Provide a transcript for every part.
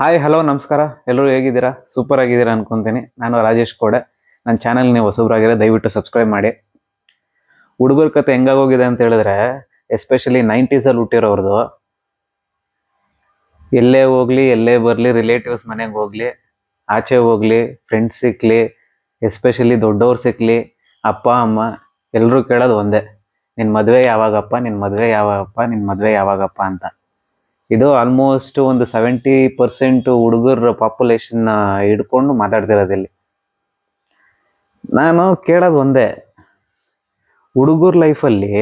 Hi hello ನಮಸ್ಕಾರ. ಎಲ್ಲರೂ ಹೇಗಿದ್ದೀರಾ? ಸೂಪರ್ ಆಗಿದ್ದೀರಾ ಅನ್ಕೊಂತೀನಿ. ನಾನು ರಾಜೇಶ್ ಕೋಡೆ. ನನ್ನ ಚಾನಲ್ ನೀವು ಹೊಸಬ್ರಾಗಿದ್ರೆ ದಯವಿಟ್ಟು ಸಬ್ಸ್ಕ್ರೈಬ್ ಮಾಡಿ. ಹುಡುಗರ ಕತೆ ಹೆಂಗಾಗೋಗಿದೆ ಅಂತ ಹೇಳಿದ್ರೆ ಎಸ್ಪೆಷಲಿ ನೈಂಟೀಸಲ್ಲಿ ಹುಟ್ಟಿರೋರ್ದು, ಎಲ್ಲೇ ಹೋಗ್ಲಿ, ಎಲ್ಲೇ ಬರಲಿ ರಿಲೇಟಿವ್ಸ್ ಮನೆಗೆ ಹೋಗ್ಲಿ, ಆಚೆ ಹೋಗ್ಲಿ ಫ್ರೆಂಡ್ಸ್ ಸಿಕ್ಲಿ ಎಸ್ಪೆಷಲಿ ದೊಡ್ಡವ್ರು ಸಿಕ್ಲಿ, ಅಪ್ಪ, ಅಮ್ಮ ಎಲ್ಲರೂ ಕೇಳೋದು ಒಂದೇ. ನಿನ್ನ ಮದುವೆ ಯಾವಾಗಪ್ಪ ನಿನ್ನ ಮದುವೆ ಯಾವಾಗಪ್ಪ ನಿನ್ನ ಮದುವೆ ಯಾವಾಗಪ್ಪ ಅಂತ. ಇದು ಆಲ್ಮೋಸ್ಟ್ ಒಂದು ಸೆವೆಂಟಿ ಪರ್ಸೆಂಟ್ ಹುಡುಗರ ಪಾಪ್ಯುಲೇಷನ್ ಹಿಡ್ಕೊಂಡು ಮಾತಾಡ್ತಿರೋದು ಇಲ್ಲಿ. ನಾನು ಕೇಳೋದು ಒಂದೇ, ಹುಡುಗರ ಲೈಫಲ್ಲಿ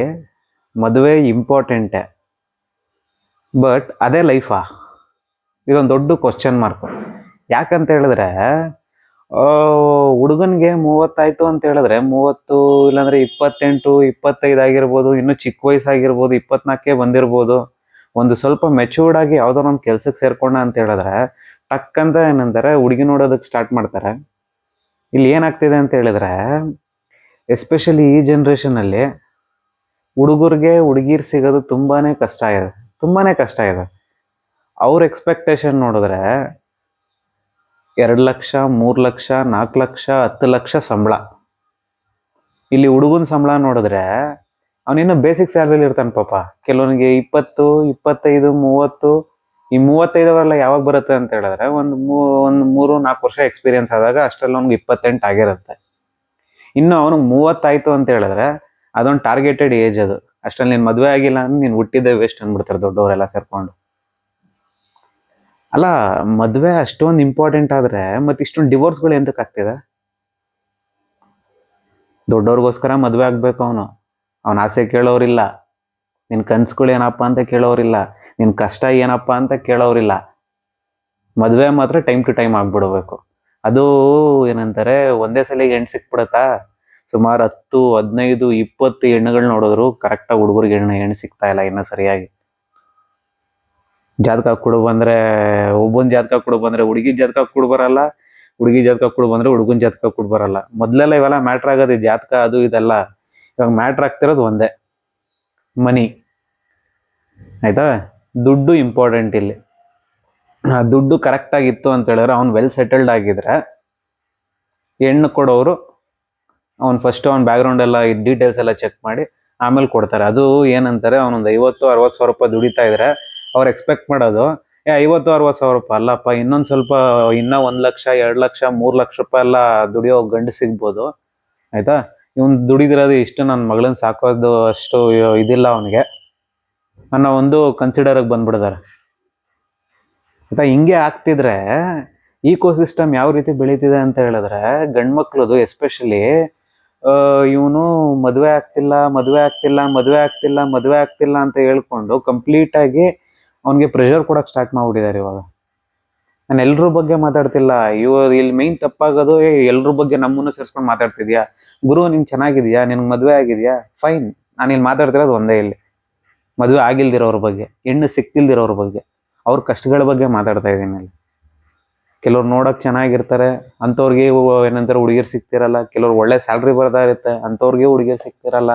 ಮದುವೆ ಇಂಪಾರ್ಟೆಂಟೇ ಬಟ್ ಅದೇ ಲೈಫಾ ಇದೊಂದು ದೊಡ್ಡ ಕ್ವಶನ್ ಮಾರ್ಕ್ ಯಾಕಂತ ಹೇಳಿದ್ರೆ ಹುಡುಗನಿಗೆ ಮೂವತ್ತಾಯಿತು ಅಂತ ಹೇಳಿದ್ರೆ, ಮೂವತ್ತು ಇಲ್ಲಾಂದರೆ ಇಪ್ಪತ್ತೆಂಟು, ಇಪ್ಪತ್ತೈದು ಆಗಿರ್ಬೋದು, ಇನ್ನೂ ಚಿಕ್ಕ ವಯಸ್ಸಾಗಿರ್ಬೋದು, ಇಪ್ಪತ್ನಾಲ್ಕೇ ಬಂದಿರ್ಬೋದು. ಒಂದು ಸ್ವಲ್ಪ ಮೆಚೂರ್ಡ್ ಆಗಿ ಯಾವ್ದಾರ ಒಂದು ಕೆಲ್ಸಕ್ಕೆ ಸೇರ್ಕೊಂಡ ಅಂತ ಹೇಳಿದ್ರೆ ಟಕ್ ಅಂತ ಏನಂತಾರೆ ಹುಡುಗಿ ನೋಡೋದಕ್ಕೆ ಸ್ಟಾರ್ಟ್ ಮಾಡ್ತಾರೆ. ಇಲ್ಲಿ ಏನಾಗ್ತಿದೆ ಅಂತ ಹೇಳಿದ್ರೆ ಎಸ್ಪೆಷಲಿ ಈ ಜನ್ರೇಷನಲ್ಲಿ ಹುಡುಗರಿಗೆ ಹುಡುಗಿರ್ ಸಿಗೋದು ತುಂಬಾನೇ ಕಷ್ಟ ಇದೆ ತುಂಬಾನೇ ಕಷ್ಟ ಇದೆ. ಅವ್ರ ಎಕ್ಸ್ಪೆಕ್ಟೇಷನ್ ನೋಡಿದ್ರೆ ಎರಡು ಲಕ್ಷ ಮೂರು ಲಕ್ಷ ನಾಲ್ಕು ಲಕ್ಷ ಹತ್ತು ಲಕ್ಷ ಸಂಬಳ. ಇಲ್ಲಿ ಹುಡುಗನ ಸಂಬಳ ನೋಡಿದ್ರೆ ಅವನಿನ್ನು ಬೇಸಿಕ್ ಸ್ಯಾಲ್ರಿಲಿ ಇರ್ತಾನೆ ಪಾಪ. ಕೆಲವನಿಗೆ ಇಪ್ಪತ್ತು, ಇಪ್ಪತ್ತೈದು, ಮೂವತ್ತು, ಈ ಮೂವತ್ತೈದವೆಲ್ಲ ಯಾವಾಗ ಬರುತ್ತೆ ಅಂತ ಹೇಳಿದ್ರೆ ಒಂದು ಮೂ, ಒಂದು ಮೂರು, ನಾಲ್ಕು ವರ್ಷ ಎಕ್ಸ್ಪೀರಿಯನ್ಸ್ ಆದಾಗ ಅಷ್ಟರಲ್ಲಿ ಅವ್ನಿಗೆ ಇಪ್ಪತ್ತೆಂಟು ಆಗಿರುತ್ತೆ. ಇನ್ನು ಅವನಿಗೆ ಮೂವತ್ತಾಯ್ತು ಅಂತ ಹೇಳಿದ್ರೆ ಅದೊಂದು ಟಾರ್ಗೆಟೆಡ್ ಏಜ್ ಅದು. ಅಷ್ಟರಲ್ಲಿ ನೀನು ಮದುವೆ ಆಗಿಲ್ಲ ಅಂದ್ರೆ ನೀನು ಹುಟ್ಟಿದ್ದೆ ವೇಸ್ಟ್ ಅಂದ್ಬಿಡ್ತಾರೆ ದೊಡ್ಡವರೆಲ್ಲ ಸೇರ್ಕೊಂಡು. ಅಲ್ಲ, ಮದುವೆ ಅಷ್ಟೊಂದು ಇಂಪಾರ್ಟೆಂಟ್ ಆದ್ರೆ ಮತ್ತೆ ಇಷ್ಟೊಂದು ಡಿವೋರ್ಸ್ಗಳು ಎಂತಕ್ಕೆ ಆಗ್ತಿದೆ ದೊಡ್ಡವ್ರಿಗೋಸ್ಕರ ಮದುವೆ ಆಗ್ಬೇಕು ಅವನು. ಅವನ ಆಸೆ ಕೇಳೋರಿಲ್ಲ. ನಿನ್ನ ಕನ್ಸುಗಳು ಅಂತ ಕೇಳೋರಿಲ್ಲ. ನಿನ್ನ ಕಷ್ಟ ಏನಪ್ಪ ಅಂತ ಕೇಳೋರಿಲ್ಲ. ಮದುವೆ ಮಾತ್ರ ಟೈಮ್ ಟು ಟೈಮ್ ಆಗ್ಬಿಡ್ಬೇಕು. ಅದು ಏನಂತಾರೆ, ಒಂದೇ ಸಲಿಗೆ ಹೆಣ್ಣು ಸಿಕ್ಬಿಡತ್ತಾ? ಸುಮಾರು ಹತ್ತು, ಹದಿನೈದು, ಇಪ್ಪತ್ತು ಹೆಣ್ಣುಗಳು ನೋಡಿದ್ರು ಕರೆಕ್ಟಾಗಿ ಹುಡುಗರಿಗೆ ಹೆಣ್ಣು ಹೆಣ್ಣು ಸಿಗ್ತಾ ಇಲ್ಲ ಇನ್ನೂ ಸರಿಯಾಗಿ. ಜಾತಕ ಕೊಡು ಬಂದ್ರೆ ಒಬ್ಬನ ಜಾತಕ ಕೊಡು ಬಂದ್ರೆ ಹುಡುಗಿ ಜಾತಕ ಕೊಡು ಬರಲ್ಲ, ಹುಡುಗಿ ಜಾತಕ ಕೊಡು ಬಂದ್ರೆ ಹುಡುಗನ ಜಾತಕ ಕೊಡು ಬರಲ್ಲ. ಮೊದಲೆಲ್ಲ ಇವೆಲ್ಲ ಮ್ಯಾಟ್ರ್ ಆಗೋದು ಜಾತಕ ಅದು ಇದೆಲ್ಲ. ಇವಾಗ ಮ್ಯಾಟ್ರ್ ಆಗ್ತಿರೋದು ಒಂದೇ. ಮನಿ ಆಯ್ತಾ? ದುಡ್ಡು ಇಂಪಾರ್ಟೆಂಟ್ ಇಲ್ಲಿ. ದುಡ್ಡು ಕರೆಕ್ಟಾಗಿತ್ತು ಅಂತ ಹೇಳಿದ್ರೆ ಅವ್ನು ವೆಲ್ ಸೆಟಲ್ಡ್ ಆಗಿದ್ರೆ ಹೆಣ್ಣು ಕೊಡೋರು ಅವ್ನು ಫಸ್ಟ್ ಅವ್ನ ಬ್ಯಾಕ್ಗ್ರೌಂಡ್ ಎಲ್ಲ ಡೀಟೇಲ್ಸ್ ಎಲ್ಲ ಚೆಕ್ ಮಾಡಿ ಆಮೇಲೆ ಕೊಡ್ತಾರೆ. ಅದು ಏನಂತಾರೆ, ಅವನೊಂದು ಐವತ್ತು, ಅರವತ್ತು ಸಾವಿರ ರೂಪಾಯಿ ದುಡಿತಾ ಇದ್ರೆ ಅವ್ರು ಎಕ್ಸ್ಪೆಕ್ಟ್ ಮಾಡೋದು, ಏ, ಐವತ್ತು, ಅರವತ್ತು ಸಾವಿರ ರೂಪಾಯಿ ಅಲ್ಲಪ್ಪ, ಇನ್ನೊಂದು ಸ್ವಲ್ಪ, ಇನ್ನೂ ಒಂದು ಲಕ್ಷ, ಎರಡು ಲಕ್ಷ, ಮೂರು ಲಕ್ಷ ರೂಪಾಯಿ ಎಲ್ಲ ದುಡಿಯೋ ಗಂಡು ಸಿಗ್ಬೋದು. ಆಯ್ತಾ? ಇವನು ದುಡಿದಿರೋದು ಇಷ್ಟು ನನ್ನ ಮಗಳನ್ನ ಸಾಕೋದು ಅಷ್ಟು ಇದಿಲ್ಲ ಅವನಿಗೆ. ಅನ್ನೋ ಒಂದು ಕನ್ಸಿಡರಾಗಿ ಬಂದ್ಬಿಡ್ತಾರೆ. ಆಯ್ತಾ, ಹಿಂಗೆ ಆಗ್ತಿದ್ರೆ ಈಕೋಸಿಸ್ಟಮ್ ಯಾವ ರೀತಿ ಬೆಳೀತಿದೆ ಅಂತ ಹೇಳಿದ್ರೆ, ಗಂಡ್ಮಕ್ಳದು ಎಸ್ಪೆಷಲಿ ಇವನು ಮದುವೆ ಆಗ್ತಿಲ್ಲ ಮದುವೆ ಆಗ್ತಿಲ್ಲ ಮದುವೆ ಆಗ್ತಿಲ್ಲ ಮದುವೆ ಆಗ್ತಿಲ್ಲ ಅಂತ ಹೇಳ್ಕೊಂಡು ಕಂಪ್ಲೀಟ್ ಆಗಿ ಅವನಿಗೆ ಪ್ರೆಷರ್ ಕೊಡಕ್ಕೆ ಸ್ಟಾರ್ಟ್ ಮಾಡ್ಬಿಟ್ಟಿದ್ದಾರೆ ಇವಾಗ. ನಾನು ಎಲ್ರ ಬಗ್ಗೆ ಮಾತಾಡ್ತಿಲ್ಲ. ಇವರು ಇಲ್ಲಿ ಮೇನ್ ತಪ್ಪಾಗೋದು ಎಲ್ಲರ ಬಗ್ಗೆ ನಮ್ಮನ್ನು ಸೇರ್ಸ್ಕೊಂಡು ಮಾತಾಡ್ತಿದ್ಯಾ? ಗುರು, ನೀನು ಚೆನ್ನಾಗಿದ್ಯಾ? ನಿನ್ಗೆ ಮದುವೆ ಆಗಿದೆಯಾ? ಫೈನ್ ನಾನು ಇಲ್ಲಿ ಮಾತಾಡ್ತಿರೋದು ಒಂದೇ ಇಲ್ಲಿ. ಮದುವೆ ಆಗಿಲ್ದಿರೋರ ಬಗ್ಗೆ, ಹೆಣ್ಣು ಸಿಕ್ತಿಲ್ದಿರೋರ ಬಗ್ಗೆ, ಅವ್ರ ಕಷ್ಟಗಳ ಬಗ್ಗೆ ಮಾತಾಡ್ತಾ ಇದ್ದೀನಿ ಇಲ್ಲಿ. ಕೆಲವ್ರು ನೋಡೋಕೆ ಚೆನ್ನಾಗಿರ್ತಾರೆ, ಅಂಥವ್ರಿಗೆ ಏನಂತಾರೆ, ಹುಡುಗಿರು ಸಿಗ್ತಿರಲ್ಲ ಕೆಲವ್ರು ಒಳ್ಳೆ ಸ್ಯಾಲ್ರಿ ಬರ್ತಾ ಇರುತ್ತೆ, ಅಂಥವ್ರಿಗೆ ಹುಡುಗಿರು ಸಿಗ್ತಿರಲ್ಲ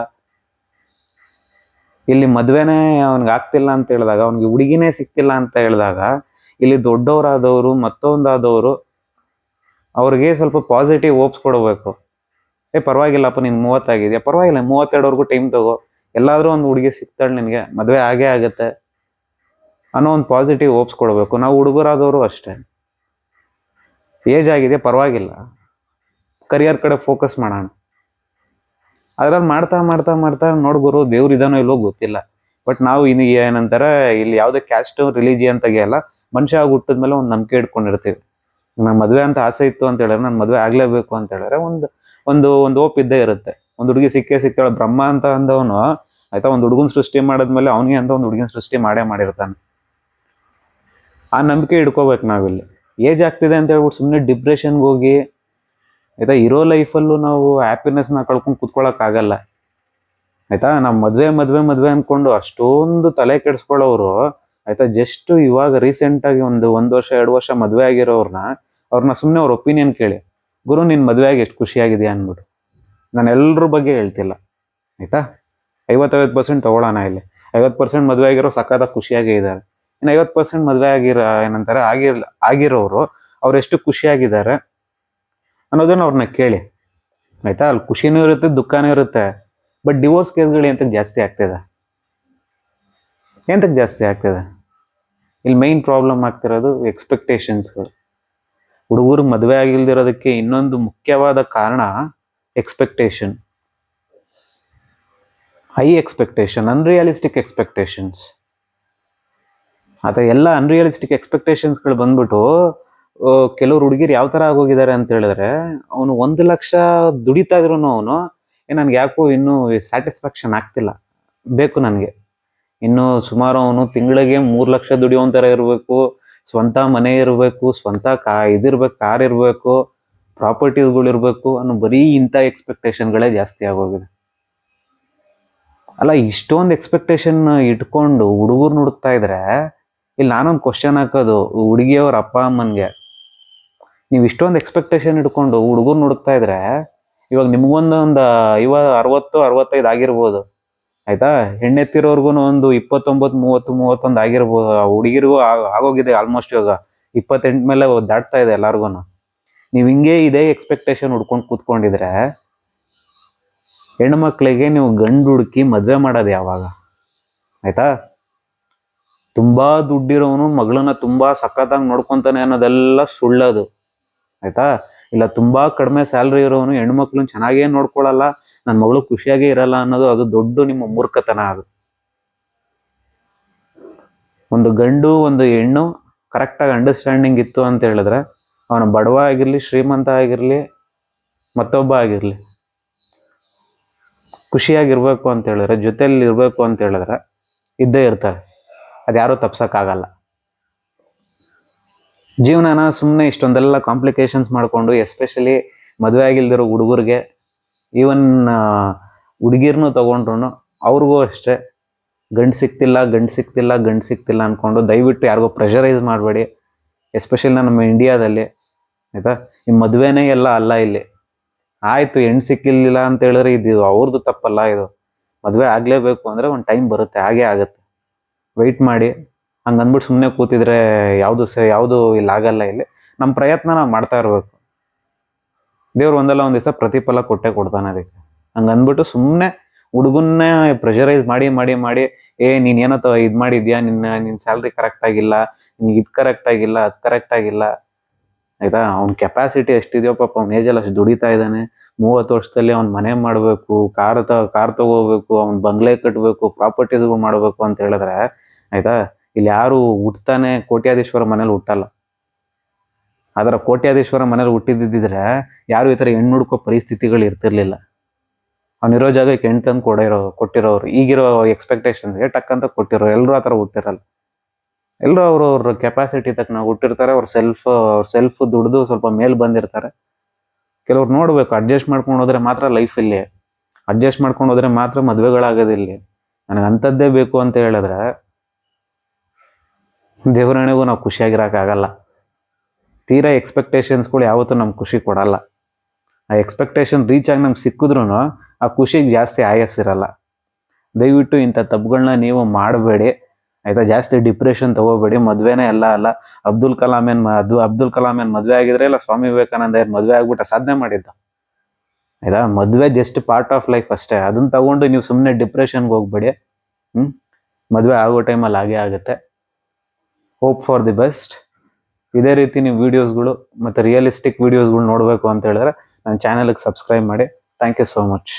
ಇಲ್ಲಿ ಮದುವೆನೇ ಅವ್ನಿಗೆ ಆಗ್ತಿಲ್ಲ ಅಂತ ಹೇಳಿದಾಗ, ಅವ್ನಿಗೆ ಹುಡುಗಿನೇ ಸಿಕ್ತಿಲ್ಲ ಅಂತ ಹೇಳಿದಾಗ ಇಲ್ಲಿ ದೊಡ್ಡವರಾದವರು, ಮತ್ತೊಂದಾದವರು, ಅವ್ರಿಗೆ ಸ್ವಲ್ಪ ಪಾಸಿಟಿವ್ ಹೋಪ್ಸ್ ಕೊಡಬೇಕು. ಏ ಪರವಾಗಿಲ್ಲಪ್ಪ ನೀನು ಮೂವತ್ತಾಗಿದೆಯಾ? ಪರವಾಗಿಲ್ಲ, ಮೂವತ್ತೆರಡುವರೆಗೂ ಟೈಮ್ ತಗೋ. ಎಲ್ಲಾದರೂ ಒಂದು ಹುಡುಗಿ ಸಿಗ್ತಾಳೆ ನಿನಗೆ, ಮದುವೆ ಆಗೇ ಆಗುತ್ತೆ. ಅನ್ನೋ ಒಂದು ಪಾಸಿಟಿವ್ ಹೋಪ್ಸ್ ಕೊಡಬೇಕು. ನಾವು ಹುಡುಗರಾದವರು ಅಷ್ಟೇ. ಏಜ್ ಆಗಿದೆ ಪರವಾಗಿಲ್ಲ. ಕರಿಯರ್ ಕಡೆ ಫೋಕಸ್ ಮಾಡೋಣ. ಅದ್ರಲ್ಲಿ ಮಾಡ್ತಾ ಮಾಡ್ತಾ ಮಾಡ್ತಾ ನೋಡ್ಬೋರು ದೇವ್ರ ಇದಾನೋ ಇಲ್ವೋ ಗೊತ್ತಿಲ್ಲ. ಬಟ್ ನಾವು ಇನ್ನು ಏನಂತಾರೆ, ಇಲ್ಲಿ ಯಾವುದೇ ಕ್ಯಾಸ್ಟ್ ರಿಲಿಜಿಯನ್ ತೆಗಿಯಲ್ಲ ಮನುಷ್ಯ ಆಗಿ ಹುಟ್ಟಿದ್ಮೇಲೆ ಒಂದು ನಂಬಿಕೆ ಇಟ್ಕೊಂಡಿರ್ತೀವಿ. ನನ್ನ ಮದುವೆ ಅಂತ ಆಸೆ ಇತ್ತು ಅಂತ ಹೇಳಿದ್ರೆ ನಾನು ಮದುವೆ ಆಗ್ಲೇಬೇಕು ಅಂತ ಹೇಳಿದ್ರೆ ಒಂದು ಒಂದು ಒಂದು ಓಪ್ ಇದ್ದೇ ಇರುತ್ತೆ. ಒಂದು ಹುಡುಗಿ ಸಿಕ್ಕೇ ಸಿಕ್ತಾಳೆ, ಬ್ರಹ್ಮ ಅಂತ ಅಂದವನು, ಆಯ್ತಾ, ಒಂದು ಹುಡುಗನ ಸೃಷ್ಟಿ ಮಾಡಿದ್ಮೇಲೆ ಅವನಿಗೆ ಅಂತ ಒಂದು ಹುಡುಗಿನ ಸೃಷ್ಟಿ ಮಾಡೇ ಮಾಡಿರ್ತಾನೆ. ಆ ನಂಬಿಕೆ ಇಟ್ಕೋಬೇಕು ನಾವಿಲ್ಲಿ. ಏಜ್ ಆಗ್ತಿದೆ ಅಂತ ಹೇಳ್ಬಿಟ್ಟು ಸುಮ್ಮನೆ ಡಿಪ್ರೆಷನ್ಗೆ ಹೋಗಿ, ಆಯ್ತಾ, ಇರೋ ಲೈಫಲ್ಲೂ ನಾವು ಹ್ಯಾಪಿನೆಸ್ನ ಕಳ್ಕೊಂಡು ಕುತ್ಕೊಳ್ಳೋಕ್ಕಾಗಲ್ಲ ಆಯ್ತಾ, ನಾವು ಮದುವೆ ಮದುವೆ ಮದುವೆ ಅಂದ್ಕೊಂಡು ಅಷ್ಟೊಂದು ತಲೆ ಕೆಡಿಸ್ಕೊಳ್ಳೋರು ಆಯ್ತಾ? ಜಸ್ಟ್ ಇವಾಗ ರೀಸೆಂಟಾಗಿ ಒಂದು ಒಂದು ವರ್ಷ, ಎರಡು ವರ್ಷ ಮದುವೆ ಆಗಿರೋರ್ನ ಅವ್ರನ್ನ ಸುಮ್ಮನೆ ಅವ್ರ ಒಪಿನಿಯನ್ ಕೇಳಿ. ಗುರು ನಿನ್ನ ಆಗಿ ಎಷ್ಟು ಖುಷಿಯಾಗಿದೆಯಾ? ಅಂದ್ಬಿಟ್ಟು. ನಾನು ಎಲ್ಲರ ಬಗ್ಗೆ ಹೇಳ್ತಿಲ್ಲ. ಆಯ್ತಾ? ಐವತ್ತೈವತ್ತು ಪರ್ಸೆಂಟ್ ತೊಗೊಳ್ಳೋಣ ಇಲ್ಲಿ. ಐವತ್ತು ಪರ್ಸೆಂಟ್ ಮದುವೆ ಆಗಿರೋ ಸಖತ್ತಾಗಿ ಖುಷಿಯಾಗೇ ಇದ್ದಾರೆ ಇನ್ನು ಐವತ್ತು ಪರ್ಸೆಂಟ್ ಮದುವೆ ಆಗಿರೋ, ಏನಂತಾರೆ, ಆಗಿರ್, ಆಗಿರೋರು ಅವ್ರು ಎಷ್ಟು ಖುಷಿಯಾಗಿದ್ದಾರೆ ಅನ್ನೋದನ್ನ ಅವ್ರನ್ನ ಕೇಳಿ. ಆಯ್ತಾ? ಅಲ್ಲಿ ಖುಷಿನೂ ಇರುತ್ತೆ, ದುಃಖನೂ ಇರುತ್ತೆ. ಬಟ್ ಡಿವೋರ್ಸ್ ಕೇಸ್ಗಳು ಅಂತ ಜಾಸ್ತಿ ಆಗ್ತಿದೆ? ಎಂತಕ್ಕೆ ಜಾಸ್ತಿ ಆಗ್ತದೆ? ಇಲ್ಲಿ ಮೈನ್ ಪ್ರಾಬ್ಲಮ್ ಆಗ್ತಿರೋದು ಎಕ್ಸ್ಪೆಕ್ಟೇಷನ್ಸ್ಗಳು ಹುಡುಗರು ಮದುವೆ ಆಗಿಲ್ದಿರೋದಕ್ಕೆ ಇನ್ನೊಂದು ಮುಖ್ಯವಾದ ಕಾರಣ expectation high expectation unrealistic expectations ಅಥವಾ ಎಲ್ಲ ಅನ್ರಿಯಲಿಸ್ಟಿಕ್ ಎಕ್ಸ್ಪೆಕ್ಟೇಷನ್ಸ್ಗಳು ಬಂದ್ಬಿಟ್ಟು ಕೆಲವ್ರು ಹುಡುಗಿರು ಯಾವ ಥರ ಆಗೋಗಿದ್ದಾರೆ ಅಂತ ಹೇಳಿದ್ರೆ, ಅವನು ಒಂದು ಲಕ್ಷ ದುಡಿತಾ ಇದ್ರು ಅವನು ನನಗೆ ಯಾಕೋ ಇನ್ನೂ ಸ್ಯಾಟಿಸ್ಫ್ಯಾಕ್ಷನ್ ಆಗ್ತಿಲ್ಲ. ಬೇಕು ನನಗೆ. ಇನ್ನು ಸುಮಾರು ಅವನು ತಿಂಗಳಿಗೆ ಮೂರು ಲಕ್ಷ ದುಡಿಯೋನ್ ಥರ ಇರಬೇಕು, ಸ್ವಂತ ಮನೆ ಇರಬೇಕು, ಸ್ವಂತ ಕಾ, ಇದಿರ್ಬೇಕು, ಕಾರ್ ಇರಬೇಕು ಪ್ರಾಪರ್ಟೀಸ್ಗಳು ಇರಬೇಕು ಅನ್ನೋ ಬರೀ ಇಂಥ ಎಕ್ಸ್ಪೆಕ್ಟೇಷನ್ಗಳೇ ಜಾಸ್ತಿ ಆಗೋಗಿದೆ. ಅಲ್ಲ, ಇಷ್ಟೊಂದು ಎಕ್ಸ್ಪೆಕ್ಟೇಷನ್ ಇಟ್ಕೊಂಡು ಹುಡುಗರು ಹುಡುಕ್ತಾ ಇದ್ರೆ, ಇಲ್ಲಿ ನಾನೊಂದು ಕ್ವಶನ್ ಹಾಕೋದು, ಹುಡುಗಿಯವ್ರ ಅಪ್ಪ ಅಮ್ಮನಿಗೆ. ನೀವು ಇಷ್ಟೊಂದು ಎಕ್ಸ್ಪೆಕ್ಟೇಷನ್ ಇಟ್ಕೊಂಡು ಹುಡುಗರು ಹುಡುಕ್ತಾ ಇದ್ರೆ, ಇವಾಗ ನಿಮ್ಗೊಂದೊಂದು ಒಂದು ಇವಾಗ ಅರವತ್ತು, ಅರವತ್ತೈದು ಆಗಿರ್ಬೋದು. ಆಯ್ತಾ? ಹೆಣ್ಣೆತ್ತಿರೋರ್ಗು ಒಂದು ಇಪ್ಪತ್ತೊಂಬತ್ತು, ಮೂವತ್ತು, ಮೂವತ್ತೊಂದು ಆಗಿರ್ಬೋದು. ಆ ಹುಡುಗಿರಿಗೂ ಆಗೋಗಿದೆ ಆಲ್ಮೋಸ್ಟ್ ಇವಾಗ. ಇಪ್ಪತ್ತೆಂಟು ಮೇಲೆ ದಾಟ್ತಾ ಇದೆ ಎಲ್ಲಾರ್ಗು ನೀವು ಹಿಂಗೆ ಇದೇ ಎಕ್ಸ್ಪೆಕ್ಟೇಷನ್ ಹುಡ್ಕೊಂಡು ಕೂತ್ಕೊಂಡಿದ್ರೆ, ಹೆಣ್ಮಕ್ಳಿಗೆ ನೀವು ಗಂಡು ಹುಡುಕಿ ಮದುವೆ ಮಾಡೋದು ಯಾವಾಗ? ಆಯ್ತಾ? ತುಂಬಾ ದುಡ್ಡಿರೋನು ಮಗಳನ್ನ ತುಂಬಾ ಸಖತ್ತಾಗಿ ನೋಡ್ಕೊಂತಾನೆ ಅನ್ನೋದೆಲ್ಲ ಸುಳ್ಳದು. ಆಯ್ತಾ? ಇಲ್ಲ, ತುಂಬಾ ಕಡಿಮೆ ಸ್ಯಾಲ್ರಿ ಇರೋನು ಹೆಣ್ಮಕ್ಳನ್ನ ಚೆನ್ನಾಗೇ ನೋಡ್ಕೊಳಲ್ಲ. ನನ್ನ ಮಗಳು ಖುಷಿಯಾಗಿ ಇರಲ್ಲ ಅನ್ನೋದು ಅದು ದೊಡ್ಡ ನಿಮ್ಮ ಮೂರ್ಖತನ ಅದು. ಒಂದು ಗಂಡು, ಒಂದು ಹೆಣ್ಣು ಕರೆಕ್ಟಾಗಿ ಅಂಡರ್ಸ್ಟ್ಯಾಂಡಿಂಗ್ ಇತ್ತು ಅಂತ ಹೇಳಿದ್ರೆ ಅವನ ಬಡವ ಆಗಿರಲಿ, ಶ್ರೀಮಂತ ಆಗಿರಲಿ, ಮತ್ತೊಬ್ಬ ಆಗಿರಲಿ, ಖುಷಿಯಾಗಿರ್ಬೇಕು ಅಂತ ಹೇಳಿದ್ರೆ, ಜೊತೆಯಲ್ಲಿ ಇರಬೇಕು ಅಂತ ಹೇಳಿದ್ರೆ ಇದ್ದೇ ಇರ್ತಾರೆ. ಅದ್ಯಾರೂ ತಪ್ಸಕ್ಕಾಗಲ್ಲ. ಜೀವನನ ಸುಮ್ಮನೆ ಇಷ್ಟೊಂದೆಲ್ಲ ಕಾಂಪ್ಲಿಕೇಶನ್ಸ್ ಮಾಡಿಕೊಂಡು ಎಸ್ಪೆಷಲಿ ಮದುವೆ ಆಗಿಲ್ದಿರೋ ಹುಡುಗರಿಗೆ ಈವನ್ ಹುಡುಗಿರ್ನು ತಗೊಂಡ್ರು ಅವ್ರಿಗೂ ಅಷ್ಟೇ. ಗಂಡು ಸಿಕ್ತಿಲ್ಲ ಗಂಡು ಸಿಕ್ತಿಲ್ಲ ಗಂಡು ಸಿಕ್ತಿಲ್ಲ ಅಂದ್ಕೊಂಡು ದಯವಿಟ್ಟು ಯಾರಿಗೂ ಪ್ರೆಷರೈಸ್ ಮಾಡಬೇಡಿ. ಎಸ್ಪೆಷಲಿ ನಮ್ಮ ಇಂಡಿಯಾದಲ್ಲಿ ಆಯಿತಾ? ಈ ಮದುವೆನೇ ಎಲ್ಲ ಅಲ್ಲ ಇಲ್ಲಿ. ಆಯಿತು, ಹೆಣ್ಣು ಸಿಕ್ಕಿಲ್ಲ ಅಂತ ಹೇಳಿದ್ರೆ ಇದು ಅವ್ರದ್ದು ತಪ್ಪಲ್ಲ ಇದು. ಮದುವೆ ಆಗಲೇಬೇಕು ಅಂದರೆ ಒಂದು ಟೈಮ್ ಬರುತ್ತೆ, ಹಾಗೇ ಆಗುತ್ತೆ. ವೆಯ್ಟ್ ಮಾಡಿ. ಹಂಗೆ ಅಂದ್ಬಿಟ್ಟು ಸುಮ್ಮನೆ ಕೂತಿದ್ರೆ ಯಾವುದು ಸ, ಯಾವುದು ಇಲ್ಲಿ ಆಗಲ್ಲ ಇಲ್ಲಿ. ನಮ್ಮ ಪ್ರಯತ್ನ ನಾವು ಮಾಡ್ತಾ ಇರಬೇಕು. ದೇವ್ರು ಒಂದಲ್ಲ ಒಂದು ದಿವಸ ಪ್ರತಿಫಲ ಕೊಟ್ಟೆ ಕೊಡ್ತಾನೆ ಅದಕ್ಕೆ. ಹಂಗ ಅಂದ್ಬಿಟ್ಟು ಸುಮ್ಮನೆ ಹುಡುಗನ್ನ ಪ್ರೆಷರೈಸ್ ಮಾಡಿ ಮಾಡಿ ಮಾಡಿ, ಏ, ನೀನ್ ಏನೋ ಇದು ಮಾಡಿದ್ಯಾ? ನಿನ್ನ ನಿನ್ನ ಸ್ಯಾಲ್ರಿ ಕರೆಕ್ಟ್ ಆಗಿಲ್ಲ, ನಿನ್ಗೆ ಇದು ಕರೆಕ್ಟ್ ಆಗಿಲ್ಲ, ಅದು ಕರೆಕ್ಟ್ ಆಗಿಲ್ಲ. ಆಯ್ತಾ? ಅವ್ನ ಕೆಪಾಸಿಟಿ ಎಷ್ಟಿದೆಯೋ ಪಾಪ ಅವ್ನ ಏಜಲ್ಲಿ ಅಷ್ಟು ದುಡಿತಾ ಇದ್ದಾನೆ. ಮೂವತ್ತು ವರ್ಷದಲ್ಲಿ ಅವ್ನ ಮನೆ ಮಾಡಬೇಕು ಕಾರ್ ತ ಕಾರ್ ತಗೋಬೇಕು, ಅವ್ನ ಬಂಗ್ಲೆ ಕಟ್ಟಬೇಕು ಪ್ರಾಪರ್ಟೀಸ್ಗಳು ಮಾಡಬೇಕು ಅಂತ ಹೇಳಿದ್ರೆ, ಆಯ್ತಾ? ಇಲ್ಲಿ ಯಾರು ಹುಟ್ಟತಾನೆ ಕೋಟ್ಯಾಧೀಶ್ವರ ಮನೇಲಿ ಹುಟ್ಟಲ್ಲ. ಅದರ ಕೋಟ್ಯಾಧೀಶ್ವರ ಮನೇಲಿ ಹುಟ್ಟಿದ್ದಿದ್ರೆ ಯಾರು ಈ ಥರ ಹೆಣ್ಣು ಹುಡ್ಕೋ ಪರಿಸ್ಥಿತಿಗಳು ಇರ್ತಿರ್ಲಿಲ್ಲ. ಅವ್ನಿರೋ ಜಾಗಕ್ಕೆ ಹೆಣ್ಣು ತಂದು ಕೊಡಿರೋ ಕೊಟ್ಟಿರೋರು, ಈಗಿರೋ ಎಕ್ಸ್ಪೆಕ್ಟೇಷನ್ಸ್ಗೆ ಟಕ್ ಅಂತ ಕೊಟ್ಟಿರೋ ಎಲ್ಲರೂ ಆ ಥರ ಹುಟ್ಟಿರಲ್ಲ. ಎಲ್ಲರೂ ಅವರು ಅವ್ರ ಕೆಪಾಸಿಟಿ ತಕ್ಕ ಹುಟ್ಟಿರ್ತಾರೆ, ಅವ್ರ ಸೆಲ್ಫ್ ಸೆಲ್ಫ್ ದುಡ್ದು ಸ್ವಲ್ಪ ಮೇಲ್ ಬಂದಿರ್ತಾರೆ. ಕೆಲವ್ರು ನೋಡ್ಬೇಕು ಅಡ್ಜಸ್ಟ್ ಮಾಡ್ಕೊಂಡು ಹೋದ್ರೆ ಮಾತ್ರ ಲೈಫ್ ಇಲ್ಲಿ. ಅಡ್ಜಸ್ಟ್ ಮಾಡ್ಕೊಂಡು ಹೋದ್ರೆ ಮಾತ್ರ ಮದುವೆಗಳಾಗೋದಿಲ್ಲ. ನನಗೆ ಅಂಥದ್ದೇ ಬೇಕು ಅಂತ ಹೇಳಿದ್ರೆ ದೇವರಣೆಗೂ ನಾವು ಖುಷಿಯಾಗಿರೋಕ್ಕಾಗಲ್ಲ ತೀರಾ ಎಕ್ಸ್ಪೆಕ್ಟೇಷನ್ಸ್ಗಳು ಯಾವತ್ತೂ ನಮ್ಗೆ ಖುಷಿ ಕೊಡಲ್ಲ. ಆ ಎಕ್ಸ್ಪೆಕ್ಟೇಷನ್ ರೀಚ್ ಆಗಿ ನಮ್ಗೆ ಸಿಕ್ಕಿದ್ರೂ ಆ ಖುಷಿಗೆ ಜಾಸ್ತಿ ಆಯಸ್ಸಿರಲ್ಲ ದಯವಿಟ್ಟು ಇಂಥ ತಪ್ಪುಗಳನ್ನ ನೀವು ಮಾಡಬೇಡಿ. ಆಯಿತಾ? ಜಾಸ್ತಿ ಡಿಪ್ರೆಷನ್ ತಗೋಬೇಡಿ. ಮದುವೆನೇ ಎಲ್ಲ ಅಲ್ಲ. ಅಬ್ದುಲ್ ಕಲಾಂ ಏನು ಅದು ಅಬ್ದುಲ್ ಕಲಾಂ ಏನು ಮದುವೆ ಆಗಿದ್ರೆ ಇಲ್ಲ, ಸ್ವಾಮಿ ವಿವೇಕಾನಂದ ಏನು ಮದುವೆ ಆಗ್ಬಿಟ್ಟು ಸಾಧನೆ ಮಾಡಿದ್ದ? ಆಯಿತಾ? ಮದುವೆ ಜಸ್ಟ್ ಪಾರ್ಟ್ ಆಫ್ ಲೈಫ್ ಅಷ್ಟೇ. ಅದನ್ನ ತಗೊಂಡು ನೀವು ಸುಮ್ಮನೆ ಡಿಪ್ರೆಷನ್ಗೆ ಹೋಗ್ಬೇಡಿ. ಹ್ಞೂ ಮದುವೆ ಆಗೋ ಟೈಮಲ್ಲಿ ಹಾಗೇ ಆಗುತ್ತೆ. ಹೋಪ್ ಫಾರ್ ದಿ ಬೆಸ್ಟ್ ಇದೇ ರೀತಿ ನೀವು ವೀಡಿಯೋಸ್ಗಳು ಮತ್ತು ರಿಯಲಿಸ್ಟಿಕ್ ವೀಡಿಯೋಸ್ಗಳು ನೋಡಬೇಕು ಅಂತ ಹೇಳಿದ್ರೆ ನನ್ನ ಚಾನಲ್ಗೆ ಸಬ್ಸ್ಕ್ರೈಬ್ ಮಾಡಿ. Thank you so much